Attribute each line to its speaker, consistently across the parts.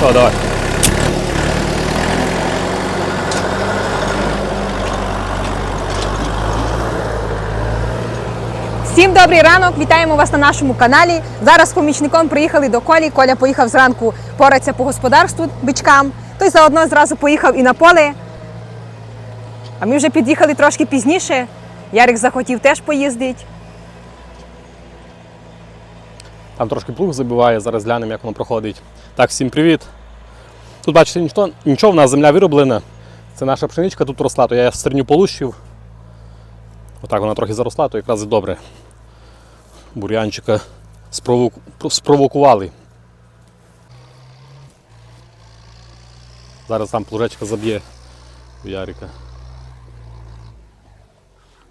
Speaker 1: О, давай.
Speaker 2: Всім добрий ранок! Вітаємо вас на нашому каналі. Зараз з помічником приїхали до Колі. Коля поїхав зранку поратися по господарству бичкам. Той заодно зразу поїхав і на поле. А ми вже під'їхали трошки пізніше. Ярик захотів теж поїздити.
Speaker 1: Там трошки плуг забиває, зараз глянемо, як воно проходить. Так, всім привіт. Тут бачите, нічого, нічого в нас земля вироблена. Це наша пшеничка тут росла, то я стерню полущив. Отак вона трохи заросла, то якраз і добре. Бур'янчика спровоку... спровокували. Зараз там плужечка заб'є у Ярика.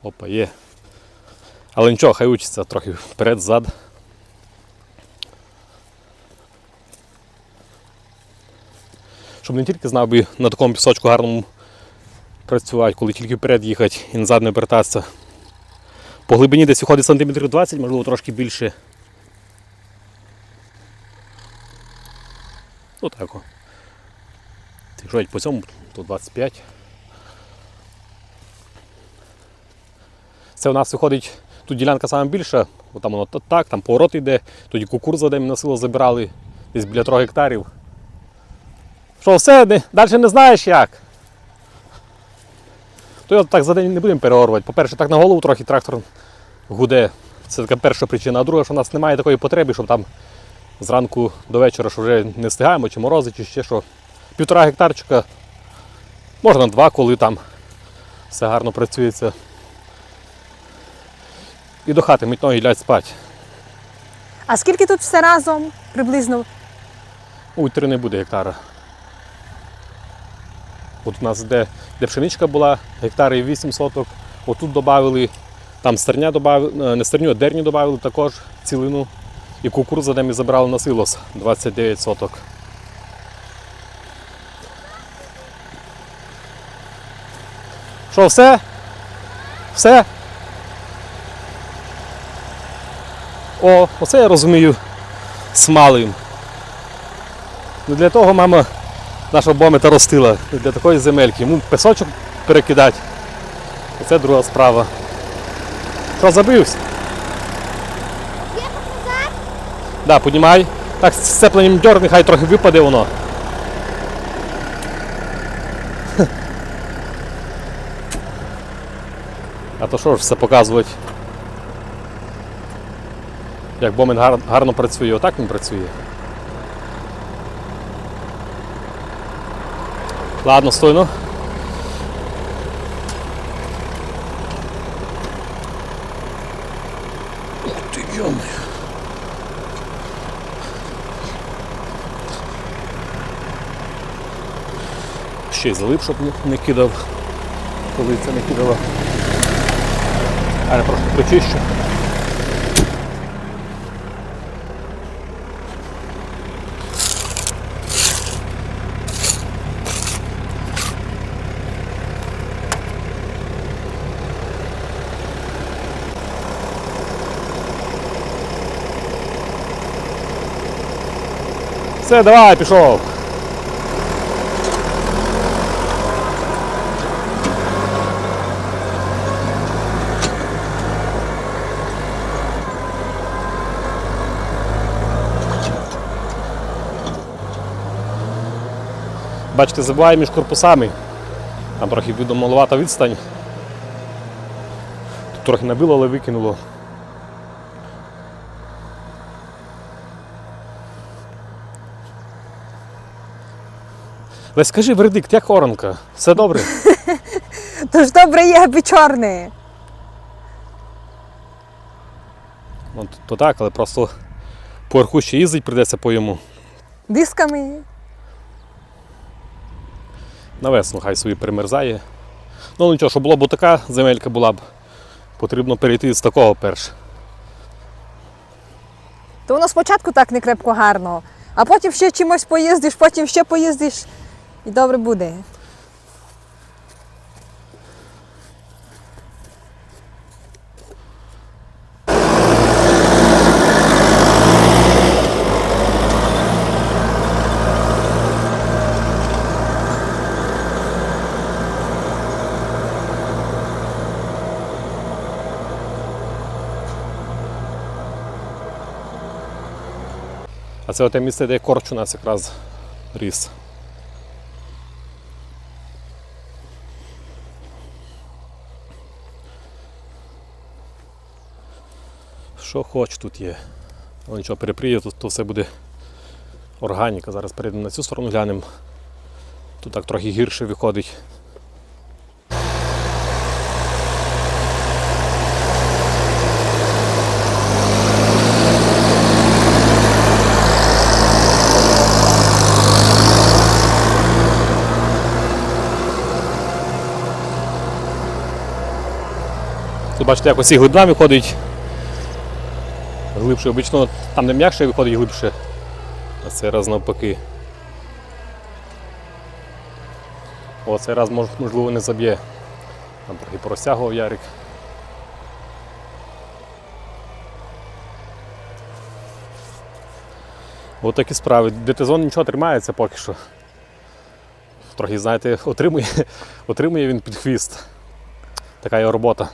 Speaker 1: Опа, є. Але нічого, хай учиться трохи вперед-зад. Щоб не тільки знав би на такому пісочку гарному працювати, коли тільки вперед їхати і назад не вертатися. По глибині десь виходить сантиметрів 20, можливо трошки більше. Отак. о. Якщо по цьому, то 25. Це у нас виходить, тут ділянка саме більша, бо там воно так, там поворот йде, тоді кукуруза, де ми на село забирали, десь біля 3 гектарів. Що все, далі не знаєш як. То його так за день не будемо переорвати. По-перше, так на голову трохи трактор гуде. Це така перша причина. А друга, що в нас немає такої потреби, щоб там зранку до вечора що вже не встигаємо, чи морози, чи ще що. Півтора гектарчика, можна два, коли там все гарно працюється. І до хати мить ноги лядь спати.
Speaker 2: А скільки тут все разом приблизно?
Speaker 1: Ой, три не буде гектара. От у нас де, де пшеничка була, гектари 8 соток. Отут додали, там стерня додали, не стерню, а дерню додали також цілину. І кукуруза, де ми забрали на силос 29 соток. Що, все? Все? О, оце я розумію смалим. Ну, для того мама наша бомета ростила, для такої земельки. Йому песочок перекидати. Це друга справа. Що забився? Да, піднімай. Так, з сцепленням дьорни, хай трохи випаде воно. А то що ж все показувати? Як Бомен гар- гарно працює, отак він працює. Ладно, стой, ну. Йоми. Ще й залип, щоб не, кидав, коли це не кидало. А я просто причищу. Все, давай, пішов. Бачите, забуває між корпусами. Там трохи видно маловата відстань. Тут трохи набило, але викинуло. Але скажи, вердикт, як оранка? Все добре?
Speaker 2: Тож добре є, аби чорне.
Speaker 1: Ну, то так, але просто поверху ще їздить прийдеться по йому.
Speaker 2: Дисками.
Speaker 1: На весну хай собі примерзає. Ну нічого, щоб була б така земелька була б, потрібно перейти з такого перш.
Speaker 2: То воно спочатку так не крепко гарно, а потім ще чимось поїздиш, потім ще поїздиш і добре буде.
Speaker 1: А це те місце, де корчу нас якраз ріс. Що хоч тут є. Ну, нічого перепріє, тут то все буде органіка. Зараз перейдемо на цю сторону глянемо. Тут так трохи гірше виходить. Бачите, як оці глибина виходить. Глибше обично там, де м'якше виходить глибше. А цей раз навпаки. О, цей раз можливо не заб'є. Там трохи порозтягував Ярик. От такі справи. ДТЗон нічого тримається поки що. Трохи, знаєте, отримує, отримує він під хвіст. Така його робота.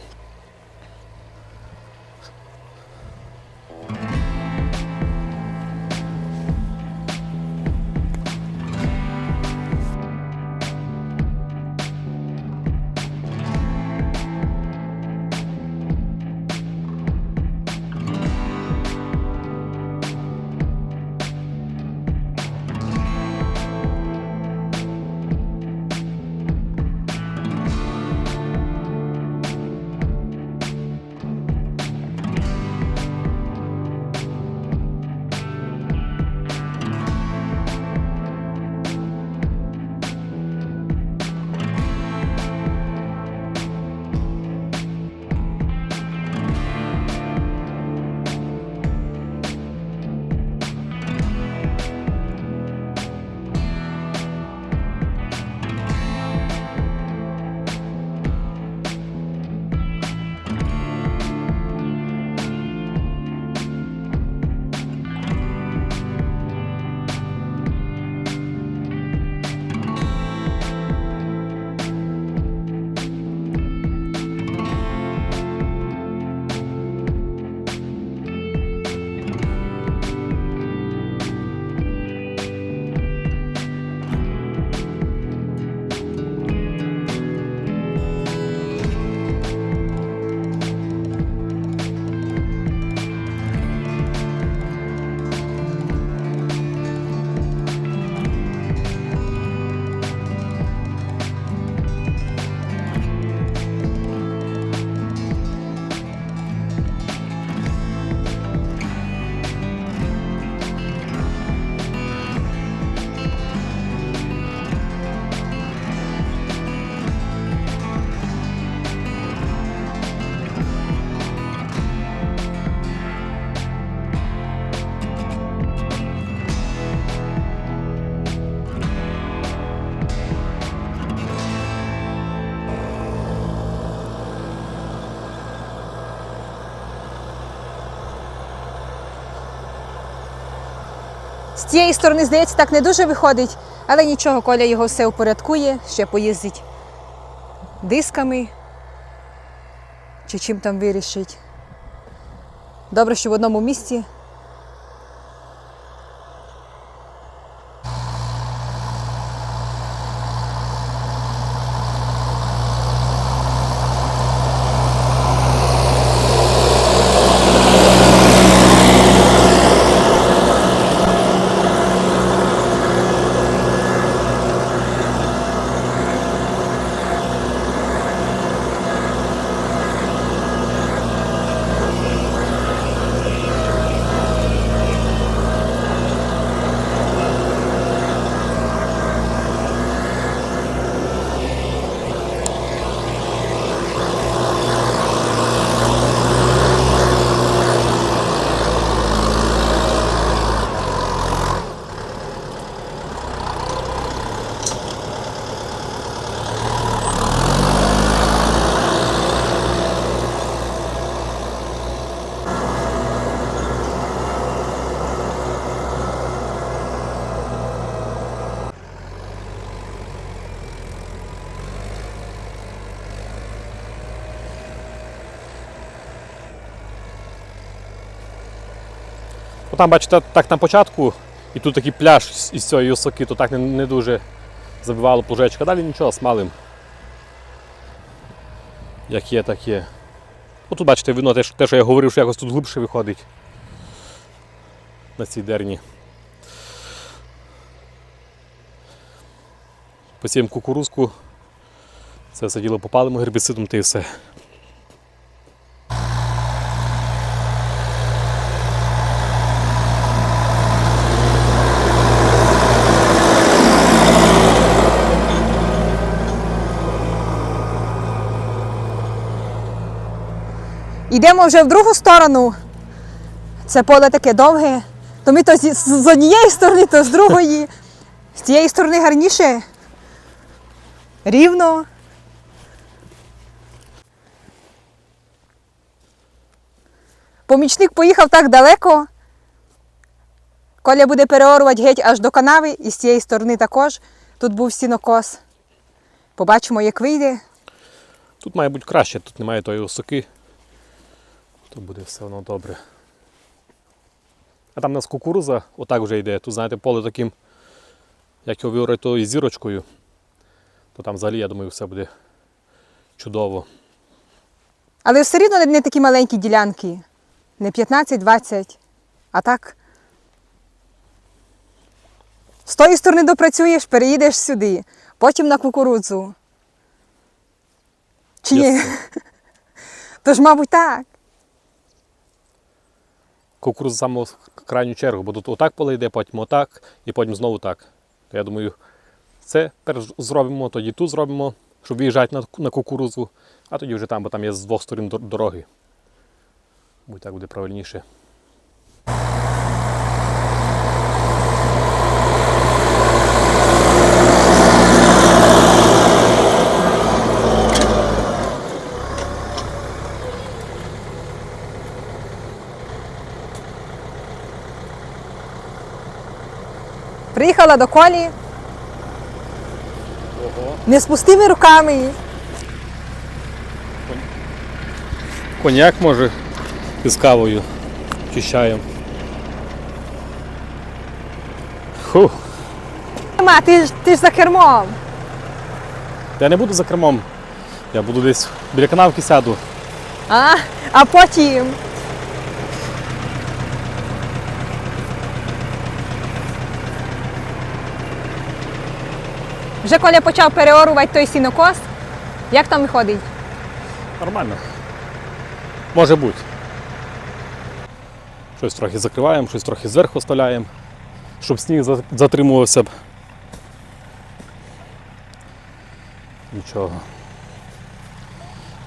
Speaker 2: Цієї сторони, здається, так не дуже виходить, але нічого, Коля його все упорядкує, ще поїздить дисками чи чим там вирішить. Добре, що в одному місці.
Speaker 1: Ну, там, бачите, так на початку І тут такий пляж із- цієї осоки, то так не, не дуже забивало плужечка. Далі нічого, смалим. Як є, так є. От тут бачите, видно те, що- я говорив, що якось тут глибше виходить на цій дерні. Посіємо кукурузку. Це все діло попалимо гербіцидом та все.
Speaker 2: Йдемо вже в другу сторону. Це поле таке довге. То ми то з, з однієї сторони, то з другої. З цієї сторони гарніше. Рівно. Помічник поїхав так далеко. Коля буде переорувати геть аж до канави, і з цієї сторони також. Тут був сінокос. Побачимо, як вийде.
Speaker 1: Тут має бути краще, тут немає тої осоки. То буде все воно добре. А там у нас кукуруза отак вже йде. Тут, знаєте, поле таким, як його виорати то із зірочкою, то там взагалі, я думаю, все буде чудово.
Speaker 2: Але все рівно не такі маленькі ділянки. Не 15-20, а так. З тої сторони допрацюєш, переїдеш сюди, потім на кукурудзу. Чи ні?
Speaker 1: Yes.
Speaker 2: Тож, мабуть, так.
Speaker 1: Кукуруза саме в крайню чергу, бо тут отак поле йде, потім отак, і потім знову так. То я думаю, це перш зробимо, тоді тут зробимо, щоб виїжджати на, на кукурузу, а тоді вже там, бо там є з двох сторін дороги. Будь так буде правильніше.
Speaker 2: Приїхала до колі
Speaker 1: Ого.
Speaker 2: не з пустими руками.
Speaker 1: Коньяк може із кавою чи чаєм. Фух.
Speaker 2: Ма, ти ж, ти ж за кермом.
Speaker 1: Я не буду за кермом. Я буду десь біля канавки сяду.
Speaker 2: А, а потім. Вже Коля почав переорувати той сінокос. Як там виходить?
Speaker 1: Нормально. Може бути. Щось трохи закриваємо, щось трохи зверху оставляємо, щоб сніг затримувався б. Нічого.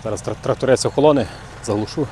Speaker 1: Зараз тракторець охолоне, заглушу.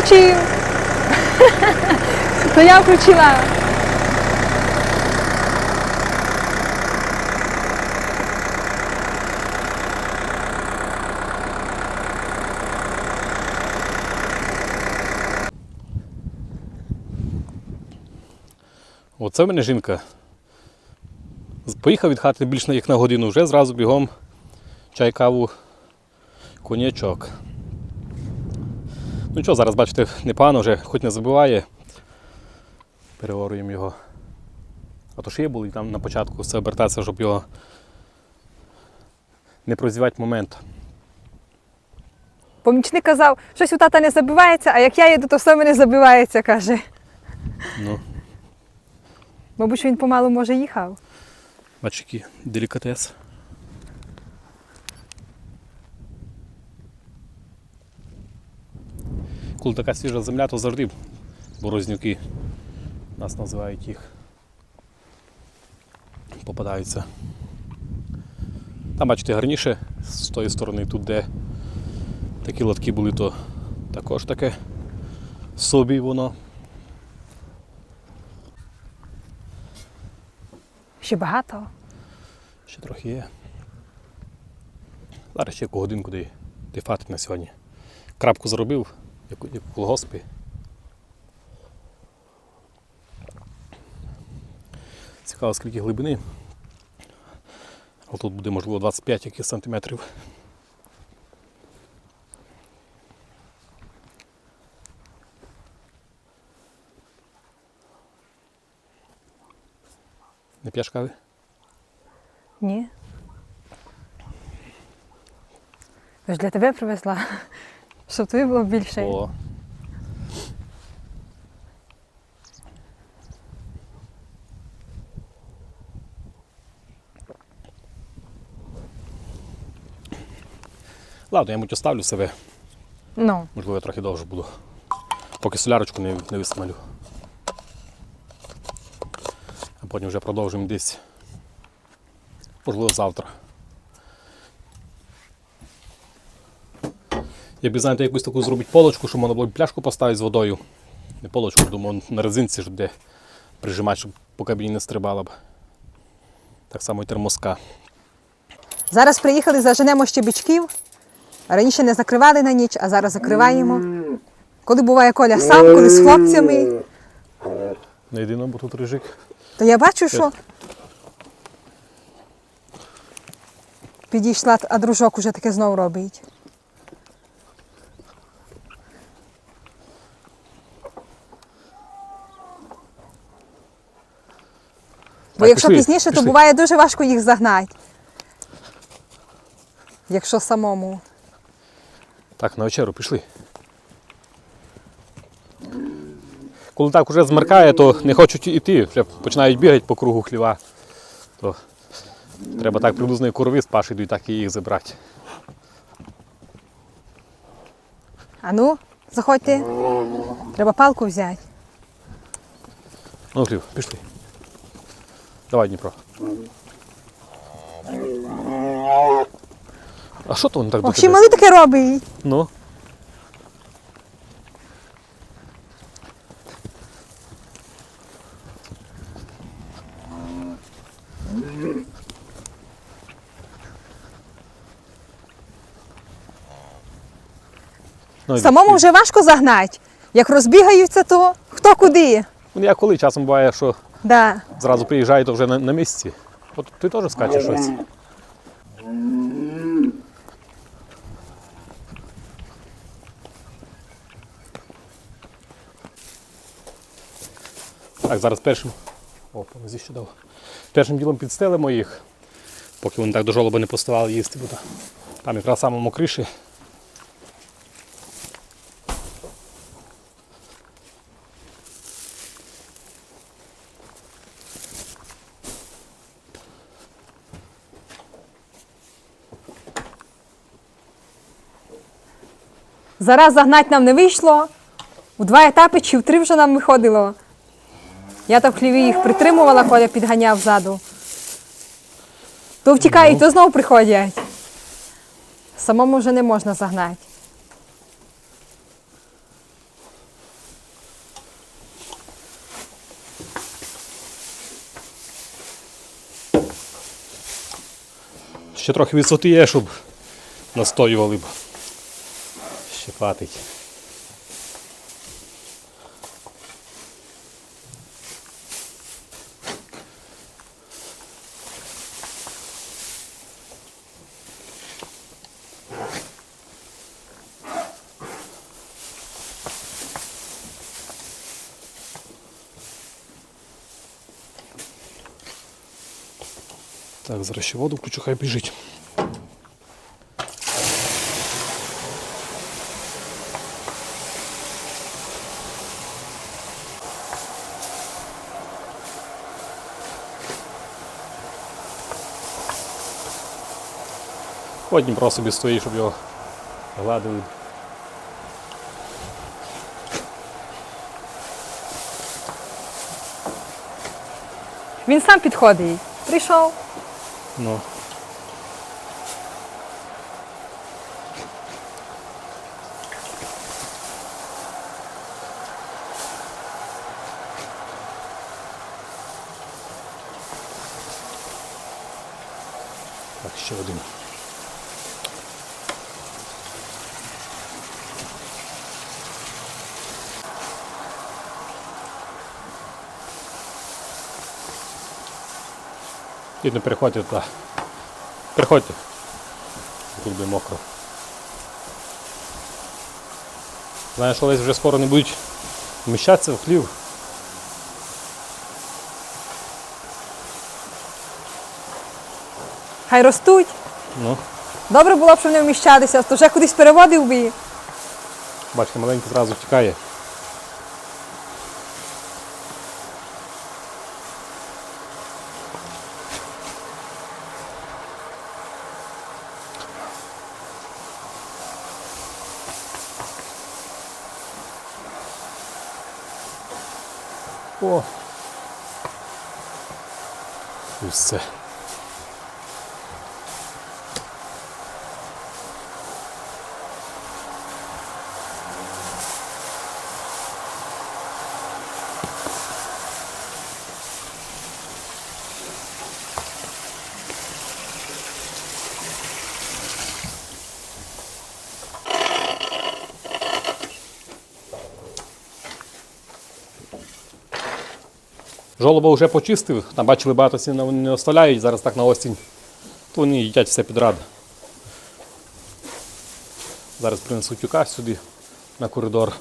Speaker 2: Поворота. То я включила.
Speaker 1: Оце в мене жінка Поїхав від хати більш як на годину, вже зразу бігом чай, каву, конячок. Ну що, зараз бачите, непогано вже, хоч не забиває. Переоруємо його. А то є були там на початку все обертатися, щоб його не прозівати момент.
Speaker 2: Помічник казав, щось у тата не забивається, а як я їду, то все мене забивається, каже.
Speaker 1: Ну,
Speaker 2: Мабуть, що він помалу може їхав.
Speaker 1: бач, який делікатес. Коли така свіжа земля, то завжди борознюки нас називають їх. Попадаються. Там, бачите, гарніше з тої сторони, тут, де такі лотки були, то також таке собі воно.
Speaker 2: Ще багато.
Speaker 1: Ще трохи є. Зараз ще яку годинку де, де фатить на сьогодні. Крапку заробив, як, у- колгоспі. Цікаво, скільки глибини. Але тут буде, можливо, 25 яких сантиметрів. Не п'єш кави?
Speaker 2: Ні. Я ж для тебе привезла, щоб тобі було більше.
Speaker 1: О. Ладно, я муть оставлю себе.
Speaker 2: Ну,
Speaker 1: Можливо, я трохи довше буду. Поки солярочку не, не висмалю. А потім вже продовжимо десь. Можливо, завтра. Я б, знаєте, якусь таку зробити полочку, щоб можна було пляшку поставити з водою. Не полочку, думаю, на резинці, щоб де прижимати, щоб по кабіні не стрибала б. Так само і термоска.
Speaker 2: зараз приїхали, заженемо ще бичків. Раніше не закривали на ніч, а зараз закриваємо. Коли буває Коля сам, коли з хлопцями,
Speaker 1: Не єдино, бо тут рижик.
Speaker 2: то я бачу, що підійшла, а дружок уже таке знову робить. Бо якщо
Speaker 1: пішли,
Speaker 2: пізніше, то буває дуже важко їх загнати. Якщо самому.
Speaker 1: Так, на вечеру пішли. Коли так уже змеркає, то не хочуть іти, вже починають бігати по кругу хліва. То треба так приблизно і корови з паші йдуть, так і їх забрати.
Speaker 2: А ну, заходьте. Треба палку взяти.
Speaker 1: Ну, хлів, пішли. Давай, Дніпро. А що то він так
Speaker 2: О, ще
Speaker 1: докидає?
Speaker 2: мали таке робить.
Speaker 1: Ну. Ну,
Speaker 2: Самому вже важко загнати. Як розбігаються, то хто куди.
Speaker 1: Ну, я коли часом буває, що
Speaker 2: Да.
Speaker 1: зразу приїжджає, то вже на, на місці. От ти теж скачеш щось. Так, зараз першим. О, помозі ще дав. Першим ділом підстелимо їх, поки вони так до жолоби не поставали їсти, бо там якраз саме мокріше.
Speaker 2: Зараз загнати нам не вийшло. У два етапи чи в три вже нам виходило. Я так в хліві їх притримувала, Коля підганяв ззаду. То втікають, то знову приходять. Самому вже не можна загнати.
Speaker 1: Ще трохи висоти є, щоб настоювали б ще хватить. Так, зараз ще воду включу, хай біжить. От Дніпро собі стоїть, щоб його гладили.
Speaker 2: Він сам підходить. Прийшов.
Speaker 1: Ну. Так, ще один. Не переходьте туди. Переходьте. Тут буде мокро. Знаєш, що десь вже скоро не будуть вміщатися в хлів.
Speaker 2: Хай ростуть.
Speaker 1: Ну,
Speaker 2: Добре було б, щоб не вміщатися, то вже кудись переводив би.
Speaker 1: бачите, маленький зразу втікає. О! І все. Жолоба вже почистив, там бачили багато сіна не оставляють, зараз так на осінь, то вони їдять все підряд. Зараз принесуть тюка сюди на коридор.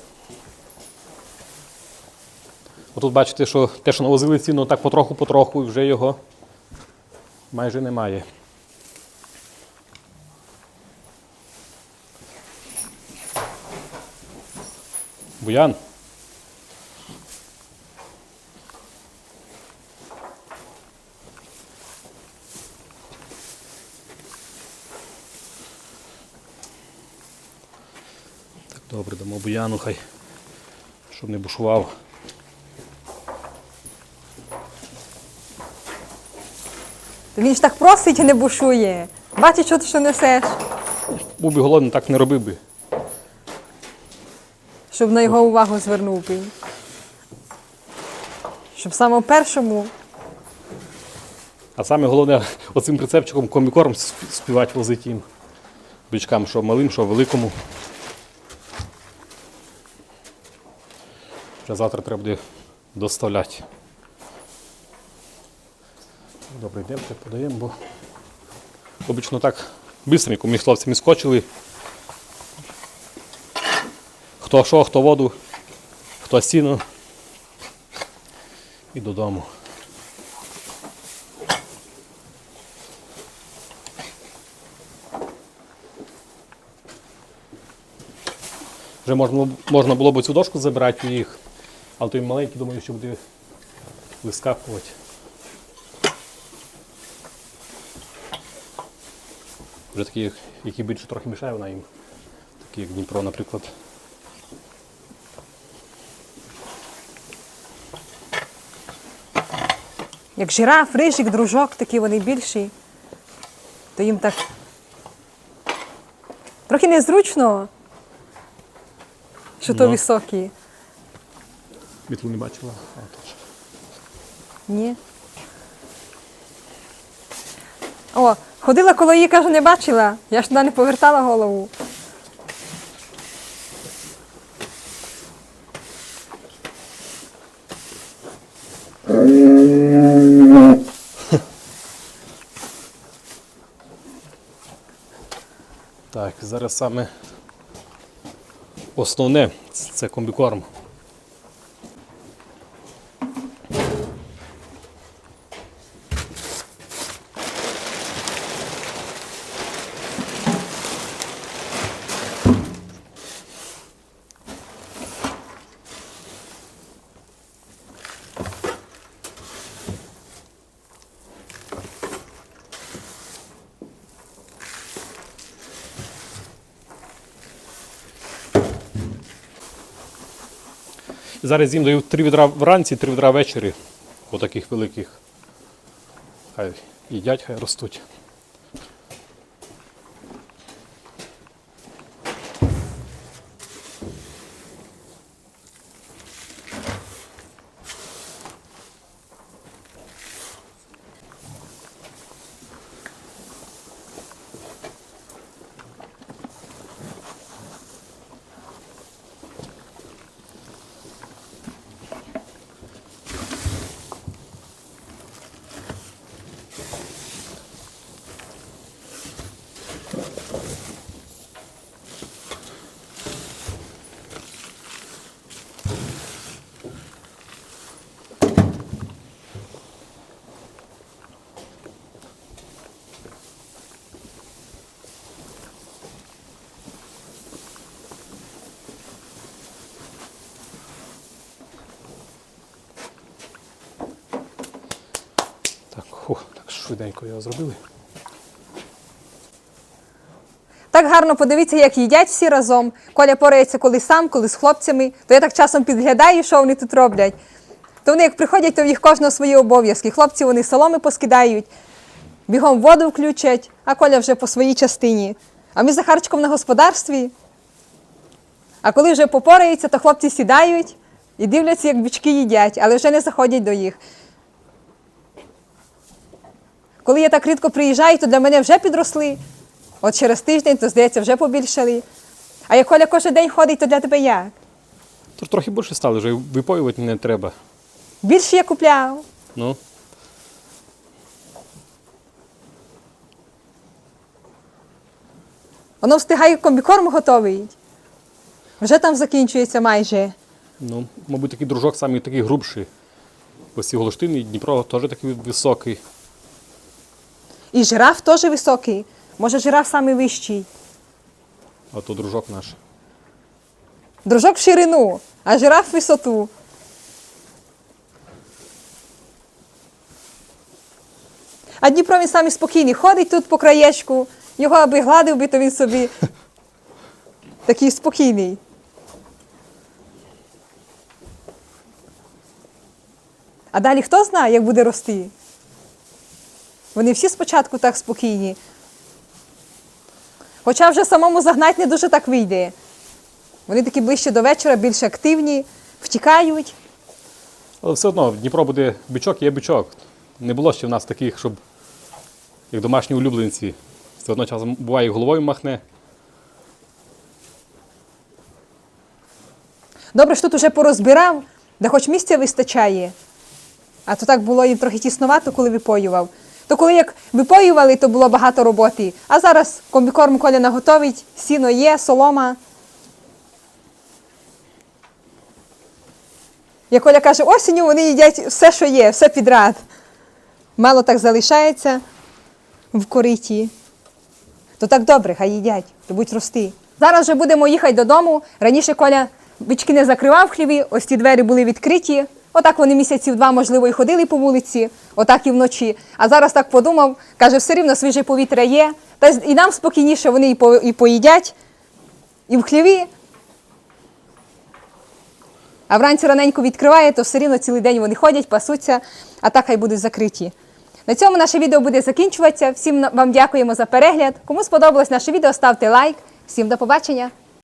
Speaker 1: Отут бачите, що те, що навозили ціну так потроху-потроху, і вже його майже немає. Буян. Добре, дамо буяну хай, щоб не бушував.
Speaker 2: Він ж так просить і не бушує. Бачиш, що ти що несеш,
Speaker 1: Був би голодний, так не робив би.
Speaker 2: щоб на його увагу звернув би. Щоб саме першому
Speaker 1: А саме головне, оцим прицепчиком комікорм співати возити їм. Бичкам, що малим, що великому. Вже завтра треба буде доставляти. Добре, йдемо, подаємо, бо обично так бистренько між хлопцями скочили. Хто що, хто воду, хто стіну. І додому. Вже можна, можна було б цю дошку забирати їх, але той маленький, думаю, що буде вискакувати. Вже такі, які більше трохи мішає вона їм. Такі як Дніпро, наприклад.
Speaker 2: Як жираф, рижик, дружок, такі вони більші, то їм так трохи незручно, що то
Speaker 1: Ну.
Speaker 2: високі.
Speaker 1: Бітлу не бачила. А.
Speaker 2: Ні. О, ходила коло її, каже, не бачила. Я ж туди не повертала голову.
Speaker 1: Так, зараз саме основне це комбікорм. Зараз їм даю три відра вранці, три відра ввечері. Отаких великих. Хай їдять, хай ростуть. Так, хух, так швиденько його зробили.
Speaker 2: Так гарно подивіться, як їдять всі разом. Коля порається коли сам, коли з хлопцями. То я так часом підглядаю, що вони тут роблять. То вони як приходять, то в їх кожного свої обов'язки. Хлопці вони соломи поскидають, бігом воду включать, а Коля вже по своїй частині. А ми з Захарчиком на господарстві. А коли вже попорається, то хлопці сідають і дивляться, як бички їдять, але вже не заходять до їх. Коли я так рідко приїжджаю, то для мене вже підросли. От через тиждень, то здається, вже побільшали. А як Коля кожен день ходить, то для тебе як?
Speaker 1: Тут трохи більше стали, вже випоювати не треба.
Speaker 2: Більше я купляв.
Speaker 1: Ну,
Speaker 2: Воно встигає комбікорм готовий. Вже там закінчується майже.
Speaker 1: ну, мабуть, такий дружок самий такий грубший. Ось ці Голоштини, Дніпро теж такий високий.
Speaker 2: І жираф теж високий. Може, жираф самий вищий.
Speaker 1: А то дружок наш.
Speaker 2: Дружок в ширину, а жираф в висоту. А Дніпро він самий спокійний ходить тут по краєчку. Його аби гладив би, то він собі такий спокійний. А далі хто знає, як буде рости? Вони всі спочатку так спокійні. Хоча вже самому загнати не дуже так вийде. Вони такі ближче до вечора, більш активні, втікають.
Speaker 1: Але все одно, в Дніпро буде бичок, є бичок. Не було ще в нас таких, щоб як домашні улюбленці. Все одно часом буває і головою махне.
Speaker 2: Добре, що тут уже порозбирав, де хоч місця вистачає. А то так було їм трохи тіснувато, коли випоював. То коли як випоювали, то було багато роботи. А зараз комбікорм Коля наготовить, сіно є, солома. Як Коля каже, осінню вони їдять все, що є, все підряд. Мало так залишається в кориті. То так добре, хай їдять, то будуть рости. Зараз вже будемо їхати додому. Раніше Коля бички не закривав хліві, ось ті двері були відкриті. Отак вони місяців два, можливо, і ходили по вулиці, отак і вночі. А зараз так подумав, каже, все рівно свіже повітря є. Та і нам спокійніше вони і, по, і поїдять, і в хліві. А вранці раненько відкриває, то все рівно цілий день вони ходять, пасуться, а так хай будуть закриті. На цьому наше відео буде закінчуватися. Всім вам дякуємо за перегляд. Кому сподобалось наше відео, ставте лайк. Всім до побачення!